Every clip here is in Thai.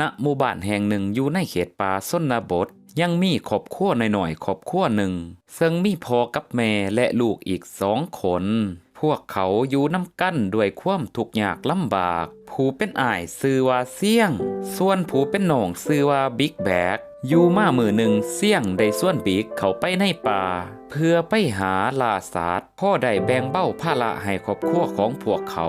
ณหมู่บ้านแห่งหนึ่งอยู่ในเขตป่าสนบท ยังมีครอบครัวหน่อยๆครอบครัวหนึ่ง ซึ่งมีพ่อกับแม่และลูกอีกสองคน พวกเขาอยู่น้ำกั้นด้วยความทุกข์ยากลำบาก ผู้เป็นอ้ายซื้อว่าเสี่ยง ส่วนผู้เป็นหน่องซื้อว่าบิ๊กแบก อยู่มามือหนึ่งเสี่ยงได้ส่วนบิ๊กเขาไปในป่า เพื่อไปหาลาสัตว์พ่อได้แบ่งเบ้าภาระให้ครอบครัวของพวกเขา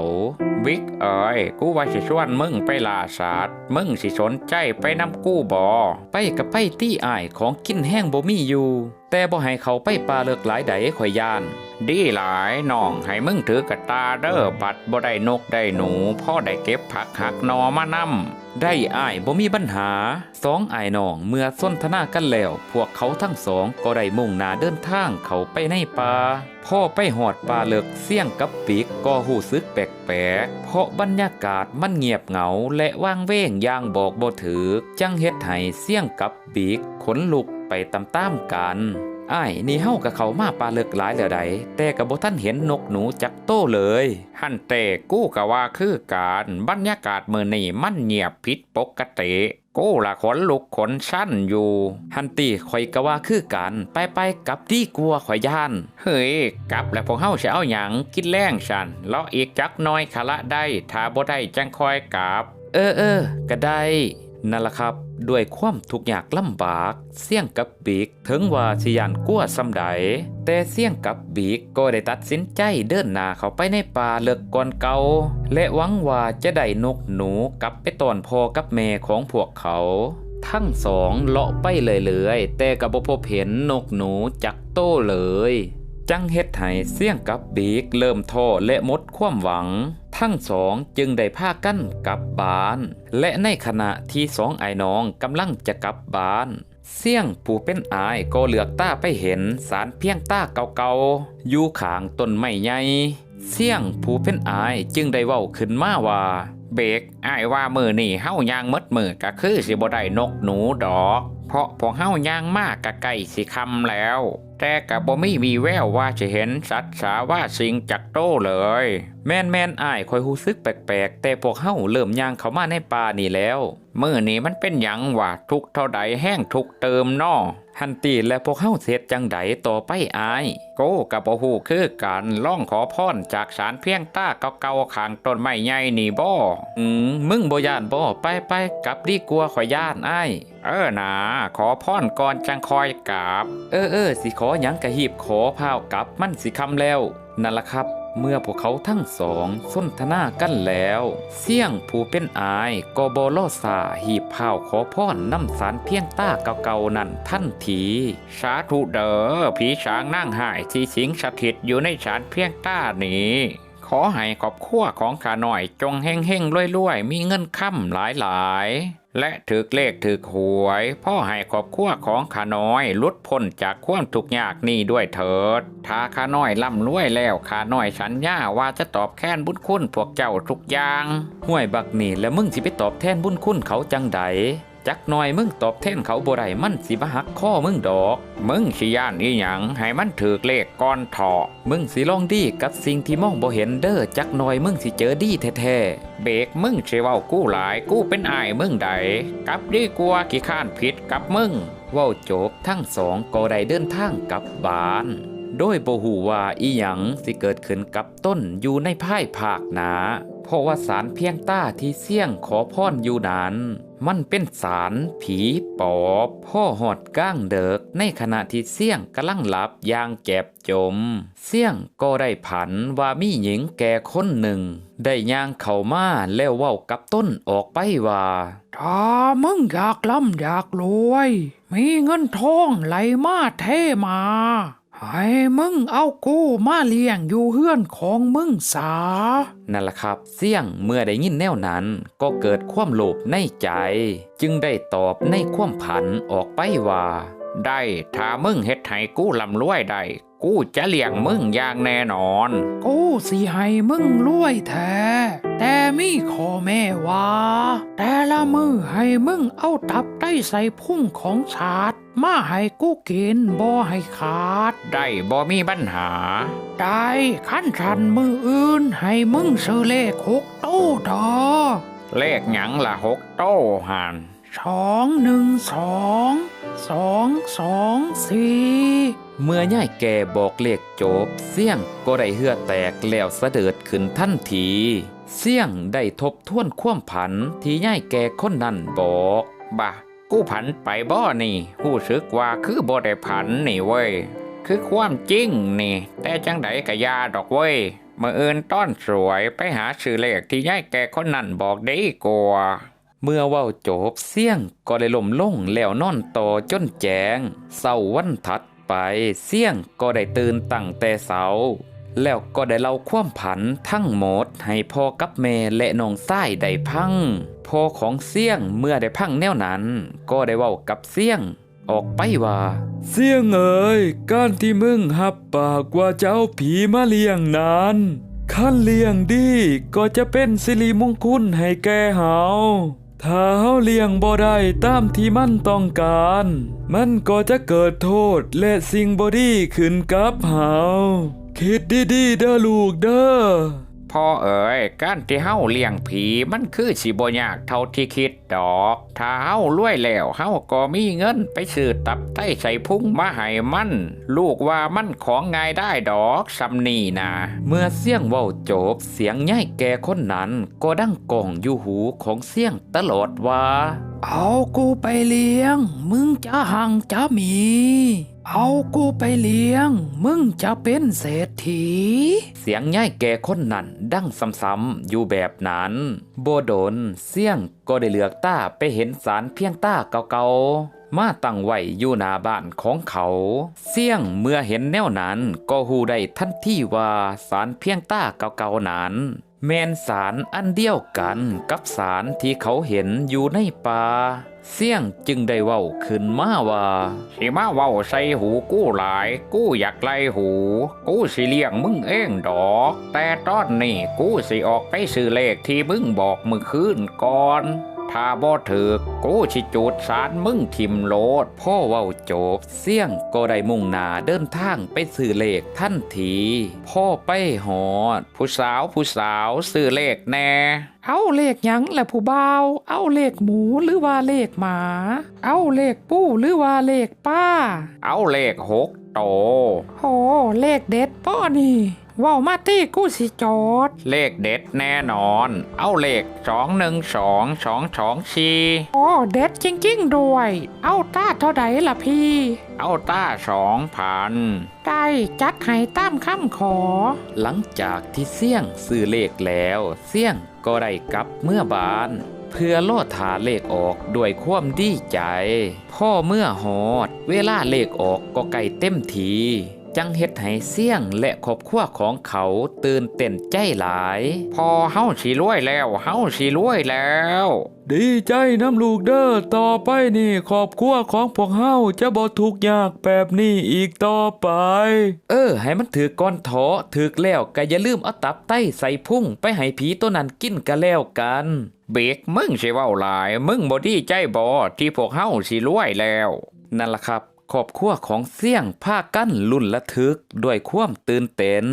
บิ๊กเอ๋ยกูว่าสิชวนมึงไปลาสัตว์มึงสิสนใจไปนำกู้บอไปกับไปตี้อายของกินแห้งบ่มีอยู่ แต่บ่ให้เขาไปป่าเลิกหลายใดข่อยย่าน ดีหลายน้องให้มึงถือกระตาเด้อปัดบ่ได้นกได้หนูพ่อได้เก็บผักหักนอมานำได้อ้ายบ่มีปัญหาสองอ้ายน้องเมื่อส้นทนากันแล้ว พวกเขาทั้งสองก็ได้มุ่งหน้าเดินทางเขาไปในป่าพ่อไปหอดป่าเลิกเสี่ยงกับปีกก็หูซึกแปลกๆเพราะบรรยากาศมันเงียบเหงาและว่างเว้งอย่างบอกบ่ถือจังเฮ็ดให้เสี่ยงกับปีกขนลุก ไปตามๆกันอ้ายนี่เฮากับเขามาปลาเลิกหลายแล้วใดแต่กับบท่านเห็นนกหนูจักโตเลยฮันเตกู้กะว่าคือการบรรยากาศมื้อนี้มันเงียบผิดปกติกู้ละขนลุกขนสั้นอยู่ฮันตีข่อยกะว่าคือกันไปไปกับดีกลัวข่อยย่าน เฮ้ยกลับแล้วพวกเฮาสิเอาหยังกินแรงฉันเลาะอีกจักน้อยขะละได้ถ้าบ่ได้จังคอยกลับ เออเออก็ได้ นั่นละครับ ด้วยความทุกข์ยากลำบากเสี่ยงกับบีกถึงว่าสิยานกลัวสำใด แต่เสี่ยงกับบีกก็ได้ตัดสินใจเดินหน้าเข้าไปในป่าเลิกก่อนเก่าและหวังว่าจะได้นกหนูกลับไปตอนพ่อกับแม่ของพวกเขา ทั้งสองเลาะไปเรื่อยๆแต่กับบพบเห็นนกหนูจักโตเลย จังเฮ็ดให้เสี่ยงกับบีกเริ่มท้อและหมดความหวัง ทั้งสองจึงได้พากันกลับบ้าน และในขณะที่สองไอ้น้องกำลังจะกลับบ้านเสี่ยงผู้เป็นอายก็เหลือกตาไปเห็นสารเพียงตาเก่าๆ อยู่ขางต้นไม้ใหญ่เสี่ยงผู้เป็นอายจึงได้เว้าขึ้นมาว่า เบกอายว่ามือนี่เฮายางมดมือก็คือสิบ่ได้นกหนูดอก เพราะพวกเฮายางมากกะใกล้สิคำแล้ว แต่กะบ่มีมีแววว่าจะเห็นสัตว์สาว่าสิงจักโตเลย แม่นแม่นอ้ายคอยหูซึกแปลกๆ แต่พวกเฮาเริ่มย่างเข้ามาในป่านี่แล้ว มื่อนี้มันเป็นหยังวะทุกเท่าใดแห้งทุกเติมนอ ฮันตีและพวกเฮาเสร็จจังใดต่อไปอาย โกกับบ่ฮู้คือการล่องขอพรจากสารเพียงตาเก่าๆขางต้นไม้ใหญ่นี่บ่อืมมึงบ่ย่านบ่ไปไปกับดีกลัวข่อย่านอ้ายเออนะขอพรก่อนจังคอยกราบเออเออสิขอหยังกะหีบขอพาวกลับมันสิคำแล้วนั่นละครับ เมื่อพวกเขาทั้งสองสนทนากันแล้ว เสี่ยงผู้เป็นอายก็บอลซาหีบพาขอพรน้ำสารเพียงต้าเก่าๆนั่นทันทีสาธุเด้อผีช้างนั่งหายที่สิงสถิตอยู่ในสารเพียงต้านี้ ขอให้ครอบครัวของข้าหน่อยจงเฮงเฮงรวยรวยๆ มีเงินค่ำหลายหลายๆ และถือเลขถือหวย พ่อให้ครอบครัวของข้าน้อยลุดพ้นจากความทุกข์ยากนี้ด้วยเถิด ถ้าข้าน้อยร่ำรวยแล้วข้าน้อยสัญญาว่าจะตอบแทนบุญคุณพวกเจ้าทุกอย่างห่วยบักนี่แล้วมึงสิไปตอบแทนบุญคุณเขาจังใด จักหน่อยมึงตอบแทนเขาบ่ได้มันสิมาหักข้อมึงดอก มึงสิย่านอีหยังให้มันถือเลขก้อนเถาะมึงสิลองดีกับสิ่งที่มองบ่เห็นเด้อจักหน่อยมึงสิเจอดีแท้ๆเบกมึงสิเว้ากู้หลายกู้เป็นอายมึงใดกลับดีกว่าขี้ข้านผิดกับมึงว้าจบทั้งสองก็ได้เดินทางกลับบ้าน โดยโบ่ฮู้ว่าอีหยังสิเกิดขึ้นกับต้นอยู่ในภายภาคหนา เพราะว่าสารเพียงต้าที่เสี่ยงขอพรออยู่นั้น มันเป็นสารผีปอบพ่อหอดก้างเดิก ในขณะที่เสี่ยงกำลังหลับอย่างแกบจม เสี่ยงก็ได้ผันว่ามีหญิงแก่คนหนึ่ง ได้ย่างเข้ามาแล้วเว้ากับต้นออกไปว่าถ้ามึงอยากร่ำอยากรวย มีเงินทองไหลมาเทมา ให้มึงเอากูมาเลี้ยงอยู่เฮือนของมึงสา นั่นแหละครับ เสี่ยงเมื่อได้ยินแนวนั้น ก็เกิดความโลภในใจ จึงได้ตอบในความผันออกไปว่า ได้ถ้ามึงเฮ็ดให้กูลำรวยได้ กูจะเลี้ยงมึงอย่างแน่นอน กูสิให้มึงรวยแท้ แต่มีข้อแม่ว่า แต่ละมือให้มึงเอาตับไต้ใส่พุ่งของชาด มาให้กูกินบ่ให้ขาด ได้บ่มีปัญหา ได้ขั้นชันมืออื่นให้มึงซื้อเลขหกตู้ดอเลขหยังละหกโตหันสองหนึ่งสองสองสองสี่เมื่อย่ายแกบอกเลขจบ เสี่ยงก็ได้เหือแตกแล้วสะเดิดขึ้นทันที เสี่ยงได้ทบทวนความผันที่ย่ายแกคนนั้นบอกบ่ะ กูผันไปบ่นี่รู้สึกว่าคือบ่ได้ผันนี่เว้ย คือความจริงนี่ แต่จังไดกะยาดอกเว้ยมื่อเอินต้อนสวยไปหาชื่อเลขที่ย่ายแกคนนั้นบอกได้กว่า เมื่อเว้าจบเสี่ยงก็ได้ล่มลงแล้วนอนต่อจนแจงเศร้าวันถัดไปเสี่ยงก็ได้ตื่นตั้งแต่เสา แล้วก็ได้เล่าความผันทั้งหมดให้พ่อกับแม่และน้องชายได้พังพ่อของเสี่ยงเมื่อได้พังแนวนั้น ก็ได้เว้ากับเสี่ยง ออกไปว่าเสียงเอ๋ยการที่มึงหับปากว่าจะเอาผีมาเลี้ยงนานขั้นเลี้ยงดีก็จะเป็นสิริมงคลให้แกเฮาถ้าเฮาเลี้ยงบ่ได้ตามที่มันต้องการ มันก็จะเกิดโทษและสิ่งบ่ดีขึ้นกับเฮา คิดดีๆเด้อลูกเด้อพ่อเอ๋ยการที่เฮาเลี้ยงผีมันคือสิบ่ยากเท่าที่คิดดอก ถ้าเฮารวยแล้วเฮาก็มีเงินไปซื้อตับไตใส่พุงมาให้มัน ลูกว่ามันของง่ายได้ดอกสำนีนะ เมื่อเสียงเว้าจบเสียงย่ายแก่คนนั้น ก็ดังกองอยู่หูของเสียงตลอดว่า เอากูไปเลี้ยง มึงจะหังจะมี เอากูไปเลี้ยง มึงจะเป็นเศรษฐี เสียงย่ายแก่คนนั้นดังซ้ำๆอยู่แบบนั้น โบโดนเสียงก็ได้เหลือกตาไปเห็นสารเพียงตาเก่าๆ มาตั้งไว้อยู่หน้าบ้านของเขา เสียงเมื่อเห็นแนวนั้นก็หูได้ทันทีว่าสารเพียงตาเก่าๆนั้น แมนสารอันเดียวกันกับสารที่เขาเห็นอยู่ในป่าเสี่ยงจึงได้เว้าขึ้นมาว่าสิมาเว้าใส่หูกู้หลาย กู้อยากไล่หู กู้สิเลี้ยงมึงเองดอก แต่ตอนนี้กู้สิออกไปซื้อเลขที่มึงบอกมือคืนก่อนาบ่ถือกู้สิจูดสารมึงทิมโลด พ่อเว้าจบ เสี่ยงก็ได้มุ่งหน้าเดินทางไปซื้อเลขทันที พ่อไปหอด ผู้สาวผู้สาวซื้อเลขแน่เอาเลขหยังแหละผู้บ่าวเอาเลขหมูหรือว่าเลขหมา เอาเลขปู้หรือว่าเลขป้า เอาเลขหกโตโหเลขเด็ดป้อนี่เว้ามาตี้กูสิจอด เลขเด็ดแน่นอน เอาเลขสองหนึ่งสองสองสองสี่โอ้เด็ดจริงๆด้วย เอาต้าเท่าใดล่ะพี่ เอาต้าสองพันได้จัดให้ตามคำขอ หลังจากที่เสี่ยงซื้อเลขแล้ว เสี่ยงก็ได้กลับเมื่อบาน เพื่อโลดหาเลขออกด้วยความดีใจ พ่อเมื่อหอด เวลาเลขออกก็ใกล้เต็มที จังเฮ็ดให้เสี่ยงและครอบครัวของเขาตื่นเต้นใจหลาย พอเฮาสิรวยแล้วเฮาสิรวยแล้ว ดีใจน้ำลูกเด้อต่อไปนี่ครอบครัวของพวกเฮาจะบ่ทุกข์ยากแบบนี้อีกต่อไป เออ ให้มันถือก้อนโถถือแล้วก็อย่าลืมเอาตับไต้ใส่พุ่งไปให้ผีตัวนั้นกินกันแล้วกันเบกมึงสิเว้าหลาย มึงบ่ดีใจบ่ที่พวกเฮาสิรวยแล้ว นั่นล่ะครับ ครอบครัวของเสี่ยงผ้ากั้นลุ่นละทึกด้วยความตื่นเต้น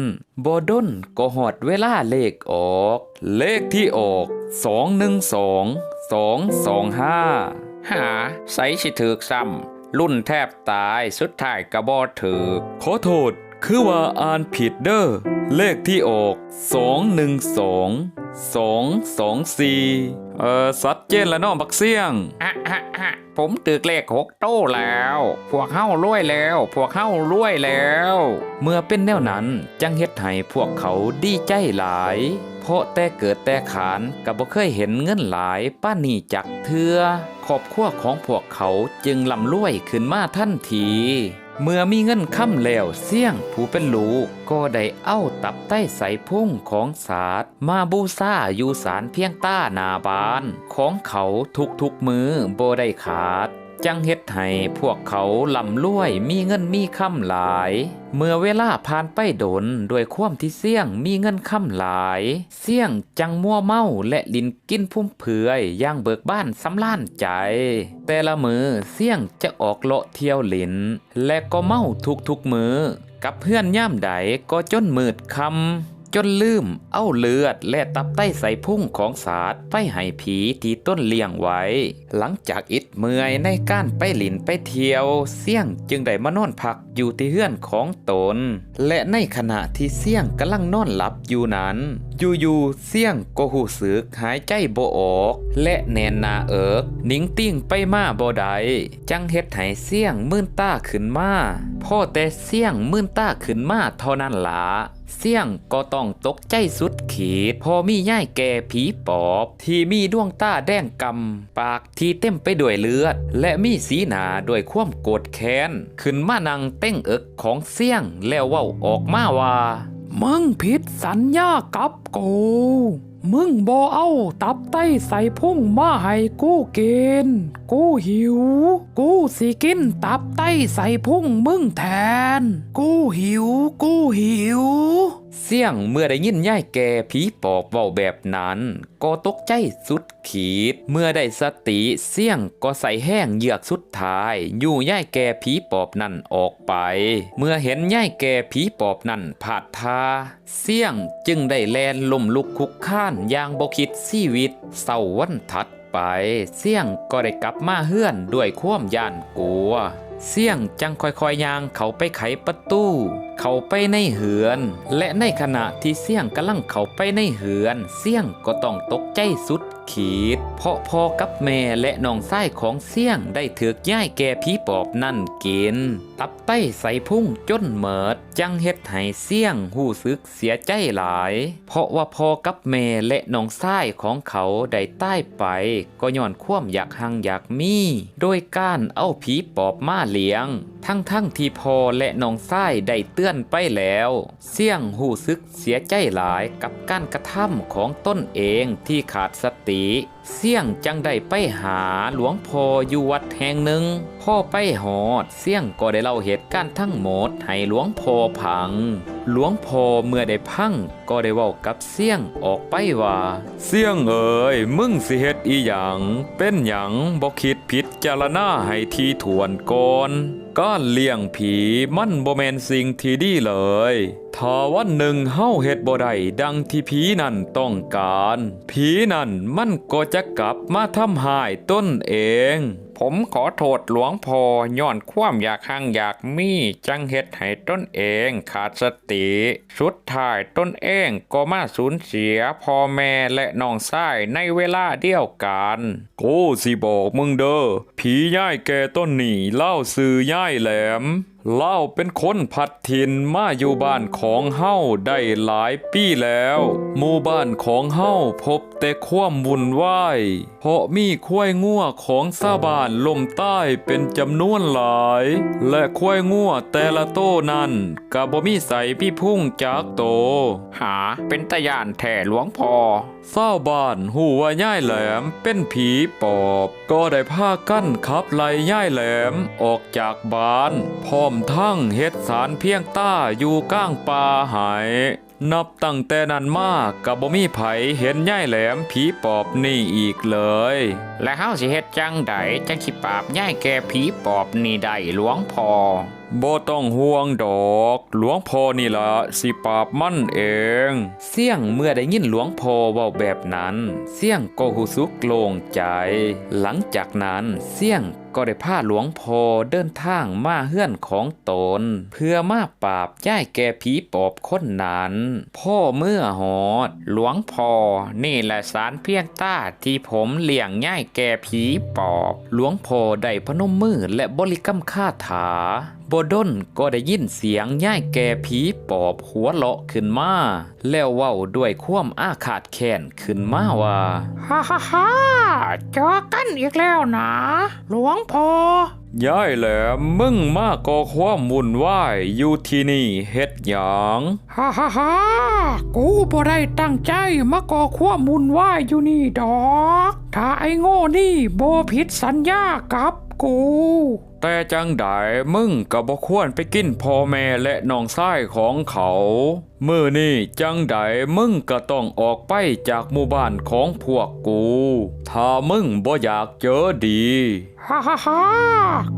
บอดนก็หอดเวลาเลขออก เลขที่ออก 212 225 หาใส่สิถึกซ้ำรุ่นแทบตายสุดท้ายกระบอถึกขอโทษ คือว่าอ่านผิดเด้อเลขที่ออก 212 224 เอ่อสัดเจนแล้วเน้องบักเสี่ยง อะอะอะผมตึกเลขหกโต้แล้ว พวกเฮ้ารวยแล้ว พวกเฮ้ารวยแล้ว เมื่อเป็นแนวนั้นจังเฮ็ดให้พวกเขาดีใจหลาย เพราะแต่เกิดแต่ขานกับบ่เคยเห็นเงินหลายป้านนี่จักเทือครอบครัวของพวกเขาจึงลำรวยขึ้นมาทันที เมื่อมีเงินค่ำแล้วเสี่ยงผู้เป็นลูกก็ได้เอาตับไต้ใส่พุ่งของศาสตร์มาบูซาอยู่สารเพียงต้านาบาน ของเขาทุกๆมือโบได้ขาด จังเฮ็ดให้พวกเขาลำรวยมีเงินมีค่ำหลาย เมื่อเวลาผ่านไปโดนด้วยความที่เสี่ยงมีเงินค่ำหลาย เสี่ยงจังมัวเมาและลินกินพุ่มเผือยย่างเบิกบ้านสำล้านใจ แต่ละมือเสี่ยงจะออกเลาะเที่ยวหลิน และก็เมาทุกๆมือกับเพื่อนย่ามใดก็จนมืดคำ จนลืมเอาเลือดและตับไตใส่พุ่งของศาสตร์ไปให้ผีที่ต้นเลี้ยงไว้ หลังจากอิดเมื่อยในการไปหลินไปเที่ยว เสี่ยงจึงได้มานอนพักอยู่ที่เฮือนของตน และในขณะที่เสี่ยงกำลังนอนหลับอยู่นั้นอยู่ๆเสี่ยงก็หูสึกหายใจโบออก และแนนหนาเอิกนิ่งติ้งไปมาบ่ได้จังเฮ็ดให้เสี่ยงมื่นตาขึ้นมาพ่อแต่เสี่ยงมื่นตาขึ้นมาเท่านั้นล่ะเสี่ยงก็ต้องตกใจสุดขีด พอมีย่ายแก่ผีปอบ ที่มีดวงตาแดงกำ ปากที่เต็มไปด้วยเลือด และมีสีหนาด้วยความโกรธแค้น ขึ้นมานั่งเต้งเอิกของเสี่ยงแล้วเว้าออกมาว่า มึงผิดสัญญากับกู มึงบ่เอาตับไตใส่พุ่งมาให้กูกิน กูหิว กูสิกินตับไตใส่พุ่งมึงแทน กูหิว กูหิว เสี่ยงเมื่อได้ยินย่ายแก่ผีปอบเว้าแบบนั้น ก็ตกใจสุดขีด เมื่อได้สติเสี่ยงก็ใส่แห้งเหยือกสุดท้าย อยู่ย่ายแก่ผีปอบนั่นออกไป เมื่อเห็นย่ายแก่ผีปอบนั่นผาดทาเสี่ยงจึงได้แลนล่มลุกคุกข้านอย่างบคิดชีวิตเศร้าวันถัดไป เสี่ยงก็ได้กลับมาเฮือนด้วยความย่านกลัว เสี่ยงจังค่อยๆย่างเขาไปไขประตู เขาไปในเหือน และในขณะที่เสี่ยงกำลังเขาไปในเหือน เสี่ยงก็ต้องตกใจสุด ขีด เพราะพอกับแม่และน้องชายของเสี่ยงได้ถือกย่ายแก่ผีปอบนั่นกิน ตับไตใส่พุ่งจนเหมิด จังเฮ็ดให้เสี่ยงหู้สึกเสียใจหลาย เพราะว่าพอกับแม่และน้องชายของเขาได้ใตายไป ก็ย้อนความอยากหังอยากมี โดยการเอาผีปอบมาเลี้ยง ทั้งๆที่พอและน้องไส้ได้เตือนไปแล้ว เสี่ยงหูซึกเสียใจหลายกับการกระทำของต้นเองที่ขาดสติ เสี่ยงจังได้ไปหาหลวงพ่ออยู่วัดแห่งหนึ่งพ่อไปหอด เสี่ยงก็ได้เล่าเหตุการณ์ทั้งหมดให้หลวงพ่อพัง หลวงพ่อเมื่อได้พังก็ได้เว้ากับเสี่ยงออกไปว่า เสี่ยงเอ๋ยมึงสิเฮ็ดอีหยังเป็นหยังบ่คิดผิดจารณาให้ทีถวนก่อนการเลี้ยงผีมันบ่แมนสิ่งที่ดีเลยถ้าวันหนึ่งเฮาเฮ็ดบ่ได้ดังที่ผีนั่นต้องการ ผีนั่นมันก็จะกลับมาทำหายต้นเอง ผมขอโทษหลวงพ่อย้อนความอยากหังอยากมีจังเฮ็ดให้ต้นเองขาดสติ สุดท้ายต้นเองก็มาสูญเสียพ่อแม่และน้องชายในเวลาเดียวกันกูสิบอกมึงเด้อผีย่ายแกต้นหนีเล่าซื้อย่ายแหลม เล่าเป็นคนพัดถิ่นมาอยู่บ้านของเฮาได้หลายปีแล้ว หมู่บ้านของเฮาพบแต่ความวุ่นวายเพราะมีควายงัวของซาบ้านลมใต้เป็นจำนวนหลาย และควายงัวแต่ละโตนั้นกะบ่มีใสพี่พุ่งจากโต หาเป็นตะยานแท่หลวงพ่อเศร้าวบ้านหูว่าย่ายแหลมเป็นผีปอบ ก็ได้พากั้นขับไล่ย่ายแหลมออกจากบ้านพร้อมทั้งเฮ็ดสารเพียงต้าอยู่ก้างป่าหาย นับตั้งแต่นั้นมากับบ่มีไผเห็นย่ายแหลมผีปอบนี่อีกเลย และเฮาสิเฮ็ดจังใดจังสิปราบย่ายแก่ผีปอบนี่ได้หลวงพ่อ บ่ต้องห่วงดอก หลวงพ่อนี่ละสิปราบมันเอง เสี่ยงเมื่อได้ยินหลวงพ่อเว้าแบบนั้น เสี่ยงก็หูสุกโล่งใจ หลังจากนั้นเสี่ยงก็ได้พาหลวงพ่อเดินทางมาเฮือนของตน เพื่อมาปราบย่ายแก่ผีปอบคนนั้น พ่อเมื่อหอด หลวงพ่อนี่แหละสารเพียงต้าที่ผมเลี้ยงย่ายแก่ผีปอบ หลวงพ่อได้พนมมือและบริกรรมคาถา บดนก็ได้ยินเสียงย่ายแก่ผีปอบหัวเลาะขึ้นมา แล้วเว้าด้วยความอาฆาตแค้นขึ้นมาว่าฮ่าฮ่าฮ่าเจอกันอีกแล้วนะ หลวงพ่อย่ายแหลมมึงมาก่อความวุ่นวายอยู่ที่นี่เฮ็ดหยังฮ่าฮ่าฮ่ากูบ่ได้ตั้งใจมาก่อความมุนวายอยู่นี่ดอก ถ้าไอ้โง่นี่บ่ผิดสัญญากับกู แต่จังไดมึงก็บ่ควรไปกินพ่อแม่และน้องชายของเขามื่อนี้จังไดมึงก็ต้องออกไปจากหมู่บ้านของพวกกู ถ้ามึงบ่อยากเจอดี ฮ่าฮ่าฮ่า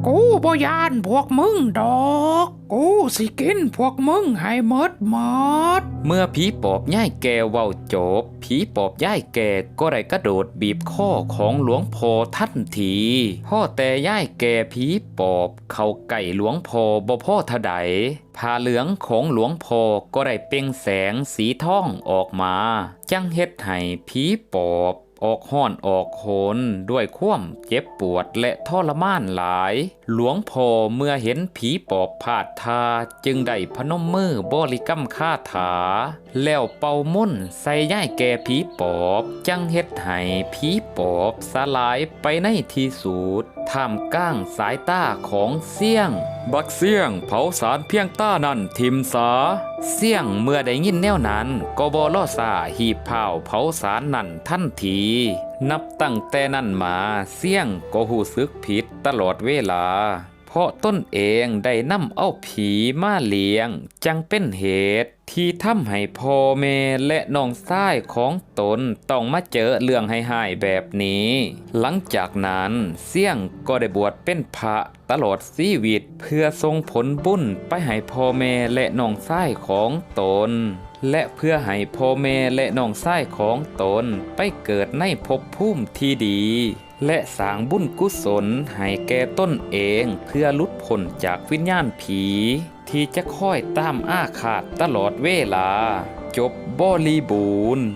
กูบ่ยานพวกมึงดอก กูสิกินพวกมึงให้หมดหมด เมื่อผีปอบย่ายแกเว้าจบ ผีปอบย่ายแกก็ได้กระโดดบีบข้อของหลวงพ่อทันทีพ่อแต่ย่ายแกผีปอบเข้าไก่หลวงพ่อบ่พ่อทะใดผ้าเหลืองของหลวงพ่อก็ได้เปล่งแสงสีทองออกมา จังเฮ็ดให้ผีปอบ ออกห้อนออกโหนด้วยความเจ็บปวดและทรมานหลาย หลวงพ่อเมื่อเห็นผีปอบพาดทาจึงได้พนมมือบริกรรมคาถา แล้วเป่ามนใส่ย่ายแก่ผีปอบ จังเฮ็ดให้ผีปอบสลายไปในที่สุดท่ามกลางสายตาของเสี่ยง บักเสี่ยงเผาสารเพียงต้านั่นทิมสา เสี่ยงเมื่อได้ยินแนวนั้น ก็บลอซาหีบเผาเผาสารนั่นทันที นับตั้งแต่นั้นมาเสี่ยงก็หูซึกผิดตลอดเวลา เพราะต้นเองได้นำเอาผีมาเลี้ยง จังเป็นเหตุที่ทำให้พ่อแม่และน้องชายของตนต้องมาเจอเรื่องให้หายแบบนี้ หลังจากนั้นเสี่ยงก็ได้บวชเป็นพระตลอดชีวิต เพื่อส่งผลบุญไปให้พ่อแม่และน้องชายของตน และเพื่อให้พ่อแม่และน้องชายของตนไปเกิดในภพภูมิที่ดี และสร้างบุญกุศลให้แก่ต้นเองเพื่อลุดพ้นจากวิญญาณผี ที่จะคอยตามอาขาดตลอดเวลา จบบริบูรณ์